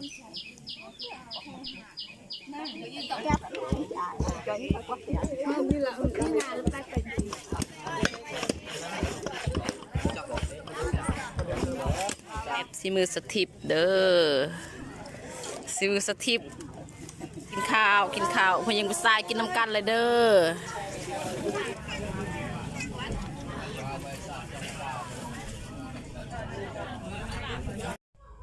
สิมือสถิปเด้อสิมือสถิปกินข้าว กินข้าวพยังไปทรายกินน้ำกันเลยเด้อ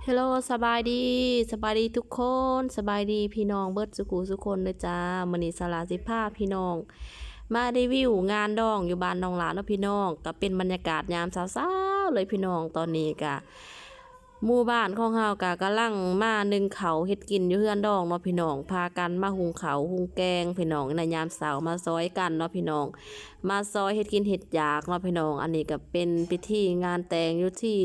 ฮัลโหลสบายดีสบายดีทุกคนสบายดีพี่น้องเบิร์ดสุกูสุคนเลยจ้ามันนี้สลาสิภาพพี่น้อง มารีวิวงานดองอยู่บ้านน้องหลานเนาะพี่น้องก็เป็นบรรยากาศยามเช้าๆเลยพี่น้องตอนนี้กะหมู่บ้านของเฮากะกำลังมาหนึ่งเขาเฮ็ดกินอยู่เฮือนดองเนาะพี่น้องพากันมาหุงเขาหุงแกงพี่น้องในยามเสาร์มาซอยกันเนาะพี่น้อง มาซอยเฮ็ดกินเฮ็ดอยากเนาะพี่น้อง อันนี้ก็เป็นพิธีงานแต่งอยู่ที่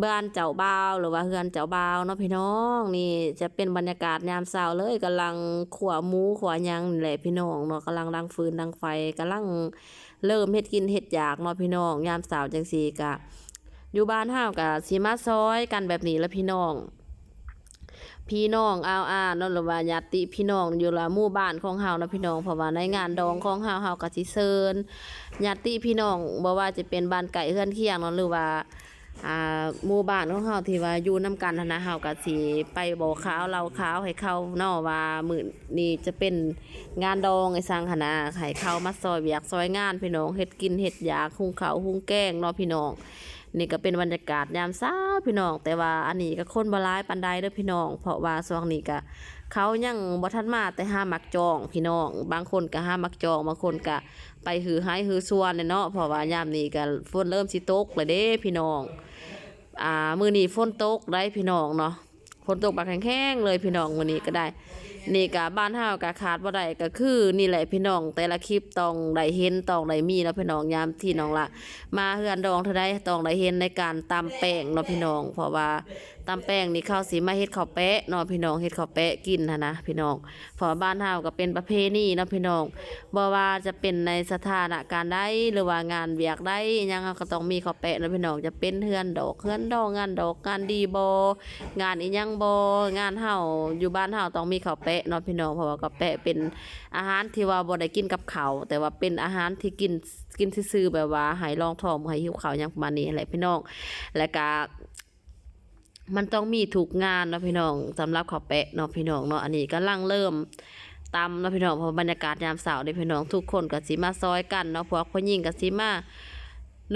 บ้านเจ้าบ่าวหรือว่าเฮือนเจ้าบ่าวเนาะพี่น้อง นี่จะเป็นบรรยากาศยามเช้าเลยกำลังขวหมูขวหยังแหละพี่น้องเนาะกำลังดังฟืนดังไฟกำลังเริ่มเฮ็ดกินเฮ็ดอยากเนาะพี่น้องยามเช้าจังซี่กะอยู่บ้านห้าวกับสีมาซอยกันแบบนี้แล้วพี่น้องพี่น้องอ้าวอาเนาะหรือว่าญาติพี่น้องอยู่ละหมู่บ้านของเฮานะพี่น้องเพราะว่าในงานดองของเฮาเฮาก็สิเชิญญาติพี่น้องบ่ว่าจะเป็นบ้านไก่เฮือนเคียงเนาะหรือว่า อ่าหมู่บ้านของเฮาที่ว่าอยู่นํกันนะเฮาก็สิไปบอกข่าวเล่าข่าวให้เขาเนาะว่ามื้อนี้จะเป็นงานดองไอ้สังหนนะให้เขามาซอยเวียกซอยงานพี่น้องเฮ็ดกินเฮ็ดยากหุงข้าวหุงแกงเนาะพี่น้อง นี่ก็เป็นบรรยากาศยามเช้าพี่น้อง แต่ว่าอันนี้ก็คนบ่ร้ายปานใดเด้อพี่น้อง เพราะว่าช่วงนี้ก็เขายังบ่ทันมาแต่ห้ามักจองพี่น้อง บางคนก็ห้ามักจองบางคนก็ ไปหือหายหือส่วนเลยเนาะเพราะว่ายามนี้ก็ฝนเริ่มสิตกแล้วเด้พี่น้อง อ่า มื้อนี้ฝนตกได้พี่น้องเนาะฝนตกบักแห้งๆเลยพี่น้องมื้อนี้ก็ได้ นี่ก็บ้านเฮาก็ขาดบ่ได้ก็คือ นี่แหละพี่น้อง แต่ละคลิปต้องได้เห็นต้องได้มีแล้วพี่น้องยามที่น้องละมาเฮือนดองเท่าใดต้องได้เห็นในการตำแป้งเนาะพี่น้อง เพราะว่าตำแป้งนี่เขาสิมาเฮ็ดข้าวแปะเนาะพี่น้องเฮ็ดข้าวแปะกินหั้นนะพี่น้องเพราะว่าบ้านเฮาก็เป็นประเพณีเนาะพี่น้องบ่ว่าจะเป็นในสถานการณ์ใดหรือว่างานเวียกใดยังเราก็ต้องมีข้าวแปะเนาะพี่น้องจะเป็นเฮือนดอกเฮือนดองงานดอกงานดีบ่งานอีหยังบ่งานเฮาอยู่บ้านเฮาต้องมีข้าวแปะเนาะพี่น้องเพราะว่าข้าแปะเป็นอาหารที่ว่าบ่ได้กินกับข้าวแต่ว่าเป็นอาหารที่กินกินซื่อๆแบบว่าให้รองท้องให้หิวข้าวหยังประมาณนี้แหละพี่น้องและก็มันต้องมีถูกงานเนาะพี่น้องสำหรับข้าวแปะเนาะพี่น้องเนาะอันนี้ก็ลังเริ่มตำเนาะพี่น้องเพราะบรรยากาศยามเสาร์เด้พี่น้องทุกคนก็สิมาซอยกันเนาะพวกผู้หญิงก็สิมา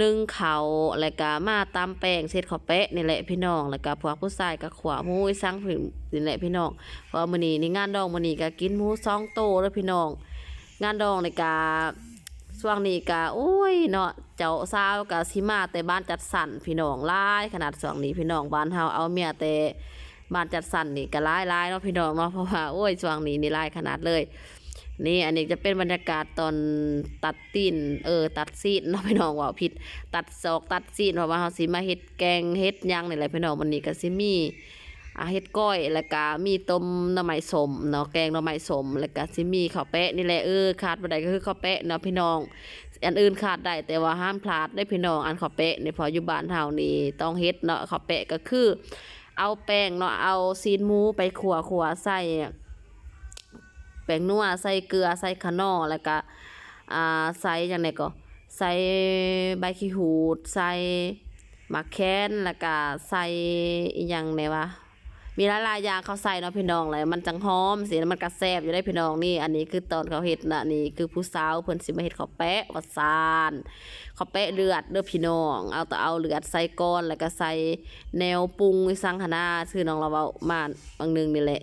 นึ่งเขาแล้วก็มาตำแป้งเสร็จข้าวแปะนี่แหละพี่น้องแล้วก็พวกผู้ชายก็ขวาหมูไว้สั่งผิวนี่แหละพี่น้องเพราะมื้อนี้นี่งานดองมื้อนี้ก็กินหมูสองโตแล้วพี่น้อง งานดองนี่ก็ช่วงนี้ก็โอ้ยเนาะเจ้าสาวก็สิมาแต่บ้านจัดสรรพี่น้องหลายขนาดช่วงนี้พี่น้องบ้านเฮาเอาเมียแต่บ้านจัดสรรนี่ก็หลายหลายเนาะพี่น้องเนาะเพราะว่าโอ้ยช่วงนี้นี่หลายขนาดเลย นี่อันนี้จะเป็นบรรยากาศตอนตัดตีนเออ ตัดซีดเนาะพี่น้องว่าผิด ตัดศอกตัดซีดเพราะว่าเฮาสิมาเฮ็ดแกงเฮ็ดยังนี่แหละพี่น้องวันนี้ก็สิมีอาเฮ็ดก้อยแล้วก็มีต้มหน่อไม้สมเนาะแกงหน่อไม้สมแล้วก็สิมีข้าวแปะนี่แหละเออขาดบ่ได้ก็คือข้าวแปะเนาะพี่น้องอันอื่นขาดได้แต่ว่าห้ามพลาดได้พี่น้องอันข้าวแปะนี่พออยู่บ้านเฮานี่ต้องเฮ็ดเนาะข้าวแปะก็คือ เอาแป้งเนาะเอาซีนหมูไปขัวๆใส่ แป้งนัวใส่เกลือใส่ขนอแล้วก็อ่าใส่จังไดก็ใส่ใบขี้หูด ใส่หมักแคนแล้วก็ใส่อีหยังแหนวะมีหลายๆอย่างเขาใส่เนาะพี่น้องเลยมันจังหอมสิแล้วมันก็แซบอยู่ได้พี่น้องนี่ อันนี้คือตอนเขาเฮ็ดน่ะนี่คือผู้สาวเพิ่นสิมาเฮ็ดเขาแปะว่าซานเขาแปะเลือดเด้อพี่น้อง เอาแต่เอาเลือดใส่ก้อนแล้วก็ใส่แนวปรุงอีสังหนาชื่อน้องเราเว้ามาบางนึงนี่แหละ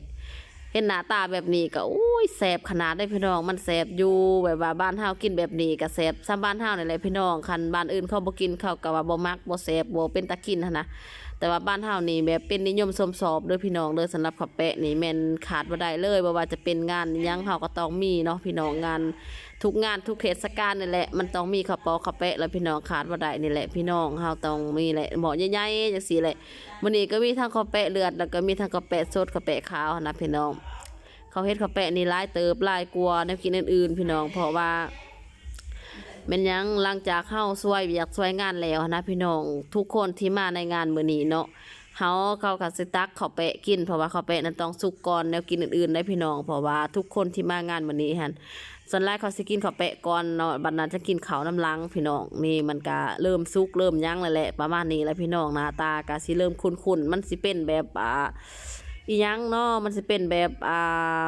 เห็นหน้าตาแบบนี้ก็อุ้ยแสบขนาดได้พี่น้อง มันแสบอยู่แบบว่าบ้านเฮากินแบบนี้ก็แสบซ้ำบ้านเฮานี่แหละพี่น้องคันบ้านอื่นเขาบ่กินเขาก็ว่าบ่มักบ่แสบบ่เป็นตะกินหั้นนะ แต่ว่าบ้านเฮานี่แบบเป็นนิยมชมชอบเด้อพี่น้องเด้อสำหรับข้าวแปะนี่แม่นขาดบ่ได้เลยบ่ว่าจะเป็นงานยังเฮาก็ต้องมีเนาะพี่น้องงาน ทุกงานทุกเทศกาลนี่แหละมันต้องมีข้าวปอข้าวแปะแล้วพี่น้องขาดบ่ได้นี่แหละพี่น้องเฮาต้องมีแหละหมอใหญ่ๆจังซี่แหละมื้อนี้ก็มีทั้งข้าวแปะเลือดแล้วก็มีทั้งข้าวแปะสดข้าวแปะขาวนะพี่น้องเขาเฮ็ดข้าวแปะนี่หลายเติบหลายกลัวาแนวกินอื่นๆพี่น้องเพราะว่า แม่นยังหลังจากเข้าช่วยเวียกช่วยงานแล้วนะพี่น้องทุกคนที่มาในงานมื้อนี้เนาะเฮาเขาก็สิตักข้าวแปะกินเพราะว่าข้าวแปะนั้นต้องสุกก่อนแนวกินอื่นๆได้พี่น้องเพราะว่าทุกคนที่มางานวันนี้หั่นส่วนแรกเขาสิกินข้าวแปะก่อนเนาะบัดนั้นจะกินข้าวน้ำลังพี่น้องนี่มันก็เริ่มสุกเริ่มยั้งแล้วแหละประมาณนี้แหล้วพี่น้องหน้าตาก็สิเริ่มคุ้นๆมันสิเป็นแบบอ่าอีหยังเนาะมันสิเป็นแบบอ่า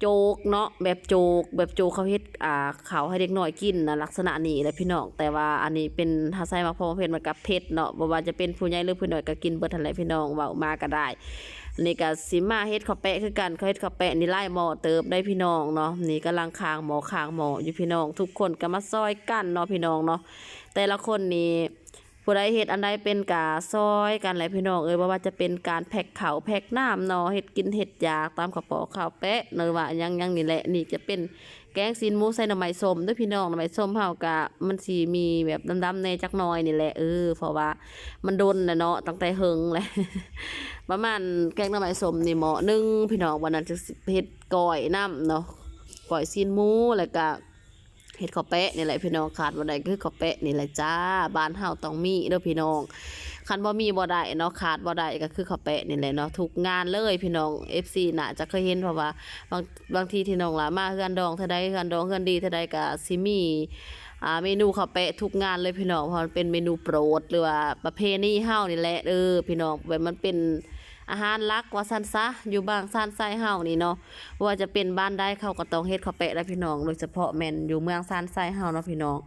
โจกเนาะแบบโจกแบบโจกเขาเฮ็ดอ่าเขาให้เด็กน้อยกินนะลักษณะนี้แหละพี่น้องแต่ว่าอันนี้เป็นถ้าใส่มะพร้าวเผ็ดมันกับเผ็ดเนาะบ่ว่าจะเป็นผู้ใหญ่หรือผู้น้อยก็กินเบิดทันแหละพี่น้องเว้ามาก็ได้อันนี่ก็สิมาเฮ็ดข้าวแปะคือกันเขาเฮ็ดข้าวแปะนี่ไล่หม้อเติบได้พี่น้องเนาะนี่กำลังคางหม้อคางหม้ออยู่พี่น้อง ทุกคนก็มาซอยกันเนาะพี่น้องเนาะแต่ละคนนี่ ผู้ใดเฮ็ดอันใดเป็นกาซอยกันหละพี่น้องเอ้ยบ่ว่าจะเป็นการแพ็คข้าวแพ็คน้ำเนาะเฮ็ดกินเฮ็ดอยากตามข้าวปอกข้าวแปะเนยว่ายังยังนี่แหละนี่จะเป็นแกงซีนหมูใส่หน่อไม้ส้มด้วยพี่น้องหน่อไม้ส้มเฮากะมันสิมีแบบดำๆในจักหน่อยนี่แหละเออเพราะว่ามันโดนน่ะเนาะตั้งแต่เฮิงแหละประมาณแกงหน่อไม้ส้มนี่เหมาะนึงพี่น้องวันนั้นจะเฮ็ดก้อยน้ำเนาะก้อยซีนหมูแล้วก็ เห็ดข้าวแปะนี่แหละพี่น้องขาดบ่ได้คือข้าวแปะนี่แหละจ้าบ้านเฮาต้องมีเด้อพี่น้องคันบ่มีบ่ได้เนาะขาดบ่ได้ก็คือข้าวแปะนี่แหละเนาะทุกงานเลยพี่น้อง FC น่ะจะเคยเห็นเพราะว่าบางบางทีที่น้องหลามาเฮือนดองเท่าใดเฮือนดองเฮือนดีเท่าใดก็สิมีอ่าเมนูข้าวแปะทุกงานเลยพี่น้องเพราะมันเป็นเมนูโปรดหรือว่าประเพณีเฮานี่แหละเออพี่น้องแบบมันเป็น อาหารลักว่าซันซะอยู่บางซานไซเฮานี่เนาะว่าจะเป็นบ้านได้เขาก็ต้องเฮ็ดเขาวแปะแล้วพี่น้องโดยเฉพาะแมนอยู่เมืองซานไซเฮาเนาะพี่น้อง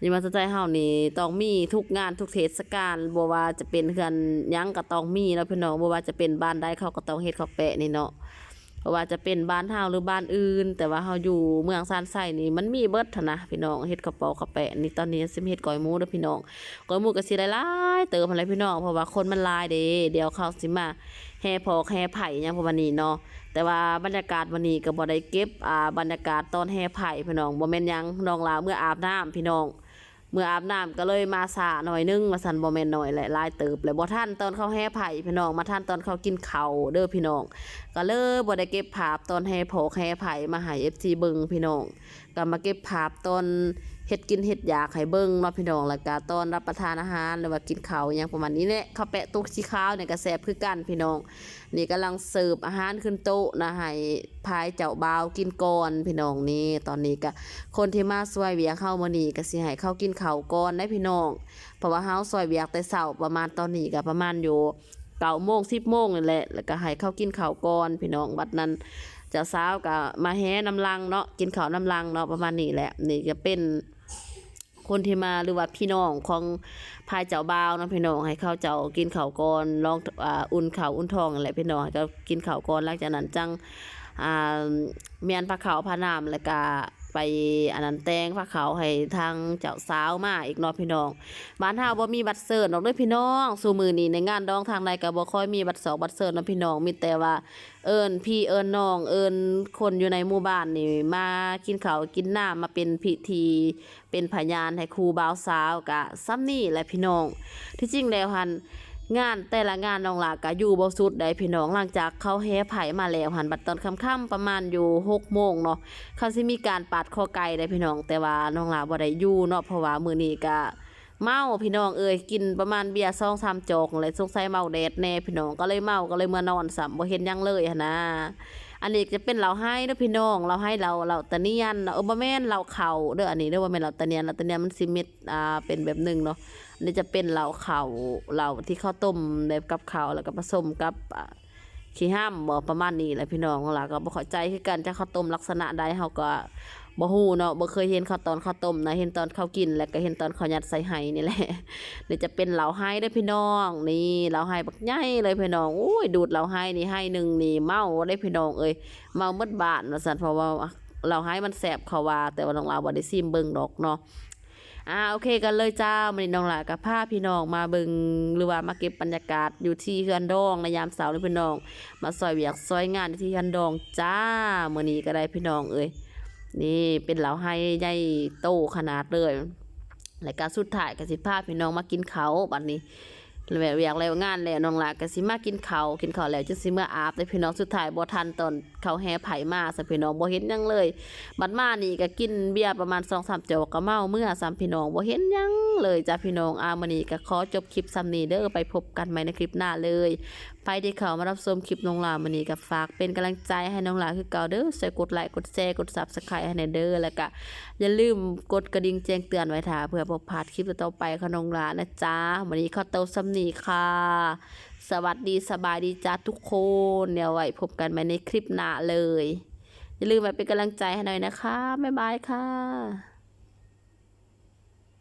อยู่เมืองซานไซเฮานี่ต้องมีทุกงานทุกเทศกาลบ่ว่าจะเป็นเฮือนยังก็ต้องมีเนาะพี่น้องบ่ว่าจะเป็นบ้านได้เขาก็ต้องเฮ็ดเขาวแปะนี่เนาะ บ่ว่าจะเป็นบ้านเฮาหรือบ้านอื่น แต่ว่าเฮาอยู่เมืองซานไซนี่มันมีเบิดนะพี่น้องเฮ็ดข้าวเปาข้าวแปะนี่ตอนนี้สิมเฮ็ดก้อยหมูเด้อพี่น้องก้อยหมูก็สิหลายๆเติมอะไรพี่น้องเพราะว่าคนมันหลายเด้เดี๋ยวเขาสิมาแห่พอกแห่ไผ่ยังประมาณนี้เนาะแต่ว่าบรรยากาศวันนี้ก็บ่ได้เก็บอ่าบรรยากาศตอนแห่ไผ่พี่น้องบ่แม่นยังน้องลาเมื่ออาบน้ำพี่น้อง เมื่ออาบน้ำก็เลยมาสาหน่อยนึงมาสันบอแมนหน่อยแหละหลายเติบเลยบ่ท่านตอนเขาแห่ไผ่พี่น้องมาท่านตอนเขากินเข่าเด้อพี่น้อง ก็เลยบ่ได้เก็บภาพตอนแห่โผกแห่ไผ่มาให้ FC เบิงพี่น้องก็มาเก็บภาพตอน เฮ็ดกินเฮ็ดอยากให้เบิ่งเนาะพี่น้องแล้วก็ตอนรับประทานอาหารหรือว่ากินข้าวอหยังประมาณนี้แหละข้าวแปะตุกสีขาวเนี่ยก็แซ่บคือกันพี่น้อง นี่กำลังเสิร์ฟอาหารขึ้นโต๊ะนะให้พายเจ้าบ่าวกินก่อนพี่น้องนี่ตอนนี้ก็คนที่มาช่วยเวียเข้ามานี่ก็สิให้เข้ากินข้าวก่อนได้พี่น้องเพราะว่าเฮาซอยเวียกแต่เช้าประมาณตอนนี้ก็ประมาณอยู่เก้าโมงสิบโมงนี่แหละแล้วก็ให้เข้ากินข้าวก่อนพี่น้องบัดนั้นเจ้าสาวก็มาแห่น้ำลังเนาะกินข้าวน้ำลังเนาะประมาณนี้แหละนี่ก็เป็น คนที่มาหรือว่าพี่น้องของพายเจ้าบ่าวเนาะพี่น้องให้เขาเจ้ากินข้าวก่อนลองอ่าอุ่นข้าวอุ่นทองนั่นแหละพี่น้องก็กินข้าวก่อนหลังจากนั้นจังอ่าเมียนผ้าขาวผ้าน้ำแล้วก็ ไปอันนั้นแต่งผ้าขาวให้ทางเจ้าสาวมาอีกเนาะพี่น้องบ้านเฮาบ่มีบัตรเสิร์ชดอกเด้อพี่น้องสู่มือนี้ในงานดองทางใดก็บ่ค่อยมีบัตรสองบัตรเสิร์ชเนาะพี่น้องมีแต่ว่าเอิญพี่เอิญน้องเอิญคนอยู่ในหมู่บ้านนี่มากินข้าวกินน้ำมาเป็นพิธีเป็นพยานให้ครูบ่าวสาวกะซ้ำนี่แหละพี่น้องที่จริงแล้วหัน งานแต่ละงานน้องหลากะอยู่บ่สุดได้พี่น้องหลังจากเขาแห่ไผ่มาแล้วหันบัดตอนค่ำๆประมาณอยู่6โมงเนาะเขาสิมีการปาดคอไก่ได้พี่น้อง แต่ว่าน้องหลาบ่ได้อยู่เนาะเพราะว่ามื้อนี้ก็เมาพี่น้องเอ้ยกินประมาณเบียร์2-3จอกเลยสงสัยเมาแดดแน่พี่น้องก็เลยเมาก็เลยมานอนซ้ํบ่เห็นยังเลยหนะอันนี้จะเป็นเราให้เด้อพี่น้องเราให้เราเราตะเนียนเนาเออบ่แม่นเราเข่าเด้ออันนี้เด้อบ่แม่นเราตะเนียนเราตะเนียนมันสิเม็ดอ่าเป็นแบบหนึงเนาะ นนี้จะเป็นเราเขาเราที่ข้าวต้มแบบกับเขาแล้วก็ผสมกับขี้ห้ามบ่ประมาณนี้แหละพี่น้องล่ะก็บ่เข้าใจคือกันจะข้าวต้มลักษณะใดเฮาก็บ่ฮู้เนาะบ่เคยเห็นข้าวตอนข้าวต้มนะเห็นตอนข้าวกิน แล้วก็เห็นตอนข้าวยัดใส่ไห้นี่แหละนี่จะเป็นเหลาไห้เด้พี่น้อง นี่เหลาไห้บักใหญ่เลยพี่น้องโอ้ยดูดเหลาไห้นี่ไห้หนึ่งนี่เมาได้พี่น้องเอ้ยเมาหมดบาทว่าซั่นเพราะว่าเราให้มันแสบเขาว่าแต่ว่าน้องลาบ่ได้ซิมเบิ่งดอกเนาะ อ่าโอเคกันเลยจ้ามื้อนี้น้องหลากับพาพี่น้องมาเบิงหรือว่ามาเก็บบรรยากาศอยู่ที่เฮือนดองในยามเช้าเลยพี่น้อง มาซอยเวียกซอยงานที่เฮือนดองจ้ามื่อนี้ก็ได้พี่น้องเอ้ยนี่เป็นเหลาให้ใหญ่โตขนาดเลยรายการสุดท้ายก็สิภาพพี่น้องมากินเขาบัดนี้ แล้วอยากแล้วงานแล้วน้องหลาก็สิมากินเขากินเขาแล้วจังสิเมื่ออาบแต่พี่น้องสุดท้ายบ่ทันตอนเขาแห่ไผมาสพี่น้องบ่เห็นยังเลย บัดมานี่ก็กินเบียร์ประมาณ2-3จอกก็เมาเมื่อสามพี่น้องบ่เห็นยังเลยจ้ะพี่น้องอามื้อนี้ก็ขอจบคลิปซ้ำนี้เด้อไปพบกันใหม่ในคลิปหน้าเลย ไปที่เขามารับชมคลิปน้องหลามื้อนี้ก็ฝากเป็นกำลังใจให้น้องหลาคือเก่าเด้อช่กดไลค์กดแชร์กด Subscribe ให้แหน่เด้อแล้วก็อย่าลืมกดกระดิ่งแจ้งเตือนไว้ท่าเพื่อบ่พลาดคลิปต่อไปของน้องหลานะจ๊ะวันนี้ขอตัวซ้ำนีค่ะ สวัสดีสบายดีจ้าทุกคนเดี๋ยวไว้พบกันใหม่ในคลิปหน้าเลย อย่าลืมไปเป็นกำลังใจให้หน่อยนะคะบ๊ายบายค่ะ